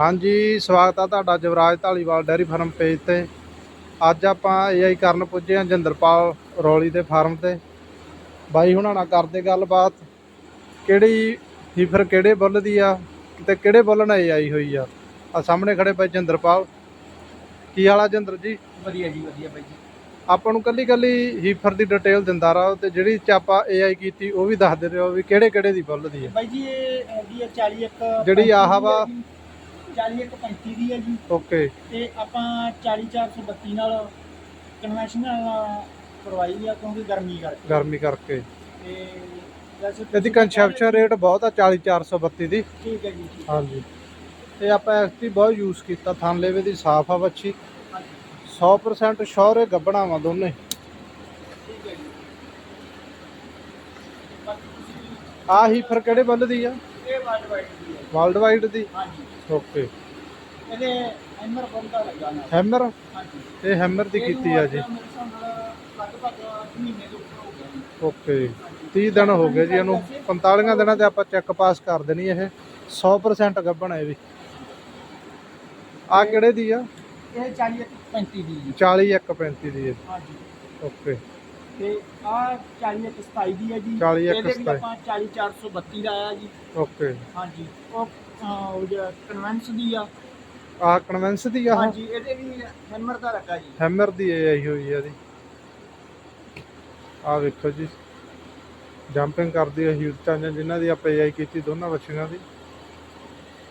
ਹਾਂਜੀ ਸਵਾਗਤ ਆ ਤੁਹਾਡਾ ਜਵਰਾਜ ਢਾਲੀਵਾਲ ਡੈਰੀ ਫਾਰਮ ਪੇਜ ਤੇ। ਅੱਜ ਆਪਾਂ ਏਆਈ ਕਰਨ ਪੁੱਜੇ ਹਾਂ ਜਿੰਦਰਪਾਲ ਰੌਲੀ ਦੇ ਫਾਰਮ ਤੇ। ਬਾਈ ਹੁਣਾਂ ਨਾਲ ਕਰਦੇ ਗੱਲਬਾਤ। ਕਿਹੜੀ ਹੀਫਰ ਕਿਹੜੇ ਬੁੱਲ ਦੀ ਆ ਤੇ ਕਿਹੜੇ ਬੁੱਲ ਨਾਲ ਏਆਈ ਹੋਈ ਆ? ਆ ਸਾਹਮਣੇ ਖੜੇ ਪਏ ਜਿੰਦਰਪਾਲ। ਕੀ ਹਾਲਾ ਜਿੰਦਰ ਜੀ? ਵਧੀਆ ਜੀ ਵਧੀਆ ਬਾਈ ਜੀ। ਆਪਾਂ ਨੂੰ ਕੱਲੀ ਕੱਲੀ ਹੀਫਰ ਦੀ ਡਿਟੇਲ ਦਿੰਦਾ ਰਹੋ ਤੇ ਜਿਹੜੀ ਚ ਆਪਾਂ ਏਆਈ ਕੀਤੀ ਉਹ ਵੀ ਦੱਸ ਦੇ ਰਹੋ ਵੀ ਕਿਹੜੇ ਕਿਹੜੇ ਦੀ ਬੁੱਲ ਦੀ ਆ। ਬਾਈ ਜੀ ਇਹ ਹੈਗੀ ਹੈ 41 ਜਿਹੜੀ ਆਹ ਵਾ 41 35 ਦੀ ਹੈ ਜੀ। ਓਕੇ। ਤੇ ਆਪਾਂ 40432 ਨਾਲ ਕਨਵੈਨਸ਼ਨਲ ਕਰਵਾਈ ਆ ਕਿਉਂਕਿ ਗਰਮੀ ਕਰਕੇ। ਗਰਮੀ ਕਰਕੇ। ਤੇ ਵੈਸੇ ਇਹਦੀ ਤੁਸੀਂ ਕੰਸੈਪਸ਼ਨ ਰੇਟ ਬਹੁਤ ਆ 40432 ਦੀ। ਠੀਕ ਹੈ ਜੀ। ਠੀਕ ਹੈ। ਹਾਂਜੀ। ਤੇ ਆਪਾਂ ਐਕਟੀ ਬਹੁਤ ਯੂਜ਼ ਕੀਤਾ ਥਾਨਲੇਵੇ ਦੀ ਸਾਫ਼ ਆ ਬੱਚੀ ਹਾਂਜੀ 100% ਸ਼ੋਰ ਹੈ ਗੱਬਣਾ ਵਾ ਦੋਨੇ। ਠੀਕ ਹੈ ਜੀ। ਬਾਕੀ ਤੁਸੀਂ ਆ ਹੀ ਫਿਰ ਕਿਹੜੇ ਬੱਲ ਦੀ ਆ? ਇਹ ਵਰਲਡ ਵਾਈਡ ਦੀ ਹੈ। ਵਰਲਡ ਵਾਈਡ ਦੀ? ਹਾਂਜੀ। ਓਕੇ ਇਹਦੇ ਐਮਰ ਬੰਦਾ ਲੱਗਾ ਨਾ ਹੈਮਰ ਹਾਂਜੀ। ਇਹ ਹੈਮਰ ਦੀ ਕੀਤੀ ਆ ਜੀ। ਇਹਨੂੰ ਮੇਰੇ ਹਿਸਾਬ ਨਾਲ ਲਗਭਗ ਮਹੀਨੇ ਦੇ ਉੱਪਰ ਹੋ ਗਿਆ ਜੀ। ਓਕੇ 30 ਦਿਨ ਹੋ ਗਏ ਜੀ ਇਹਨੂੰ। 45 ਦਿਨਾਂ ਤੇ ਆਪਾਂ ਚੈੱਕ ਪਾਸ ਕਰ ਦੇਣੀ ਇਹ। 100% ਗੱਬਣਾ ਇਹ ਵੀ। ਆ ਕਿਹੜੇ ਦੀ ਆ? ਇਹ 40 35 ਦੀ ਜੀ। 40 135 ਦੀ ਹੈ। ਹਾਂਜੀ। ਓਕੇ ਤੇ ਆ 40 ਇੱਕ 27 ਦੀ ਹੈ ਜੀ। 40 ਇੱਕ ਇਹਦੇ ਵੀ 27 ਆਪਾਂ 40 432 ਦਾ ਆਇਆ ਜੀ। ਓਕੇ। ਹਾਂਜੀ। ਉਹ ਅਹ, ਉਹ ਜਿਹੜਾ ਕਨਵੈਂਸ ਦੀ ਆ। ਆ ਕਨਵੈਂਸ ਦੀ ਆ ਹਾਂਜੀ ਇਹਦੇ ਵੀ ਹੈਮਰ ਦਾ ਰੱਖਾ ਜੀ। ਹੈਮਰ ਦੀ ਇਹ ਆਈ ਹੋਈ ਆ ਦੀ ਆ ਵੇਖੋ ਜੀ। ਜੰਪਿੰਗ ਕਰਦੀ ਹੈ ਹਿਊਜ ਚਾਂਜਨ ਜਿਨ੍ਹਾਂ ਦੀ ਆਪਾਂ ਏਆਈ ਕੀਤੀ ਦੋਨਾਂ ਬੱਚੀਆਂ ਦੀ।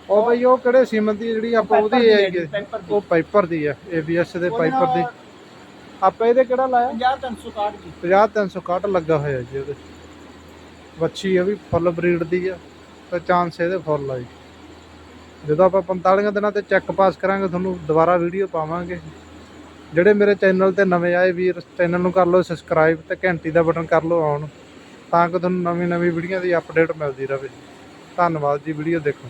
ਉਹ ਬਈ ਉਹ ਕਿਹੜੇ ਸੀਮਨ ਦੀ ਜਿਹੜੀ ਆਪਾਂ ਉਹਦੀ ਏਆਈ ਜੀ, Piper ਦੀ। ਉਹ ਪਾਈਪਰ ਦੀ ਆ ਏਬੀਐਸ ਦੇ ਉਹਦੇ ਪਾਈਪਰ ਦੀ। ਨਾਲ ਆਪਾਂ ਇਹਦੇ ਕਿਹੜਾ ਲਾਇਆ? 50 361 ਜੀ। 50 361 ਲੱਗਾ ਹੋਇਆ ਜੀ ਉਹਦੇ। ਬੱਚੀ ਇਹ ਵੀ ਫੁੱਲ ਬਰੀਡ ਦੀ ਆ ਤੇ ਚਾਂਸ ਇਹਦੇ ਫੁੱਲ ਆ ਜੀ। ਜਦੋਂ ਆਪਾਂ 45 ਦਿਨਾਂ ਤੇ ਚੈੱਕ ਪਾਸ ਕਰਾਂਗੇ ਤੁਹਾਨੂੰ ਦੁਬਾਰਾ ਵੀਡੀਓ ਪਾਵਾਂਗੇ। ਜਿਹੜੇ ਮੇਰੇ ਚੈਨਲ ਤੇ ਨਵੇਂ ਆਏ ਵੀਰ ਚੈਨਲ ਨੂੰ ਕਰ ਲਓ ਸਬਸਕ੍ਰਾਈਬ ਤੇ ਘੰਟੀ ਦਾ ਬਟਨ ਕਰ ਲਓ ਆਨ ਤਾਂ ਕਿ ਤੁਹਾਨੂੰ ਨਵੀਂ ਨਵੀਂ ਵੀਡੀਓ ਦੀ ਅਪਡੇਟ ਮਿਲਦੀ ਰਹੇ। ਧੰਨਵਾਦ ਜੀ ਵੀਡੀਓ ਦੇਖੋ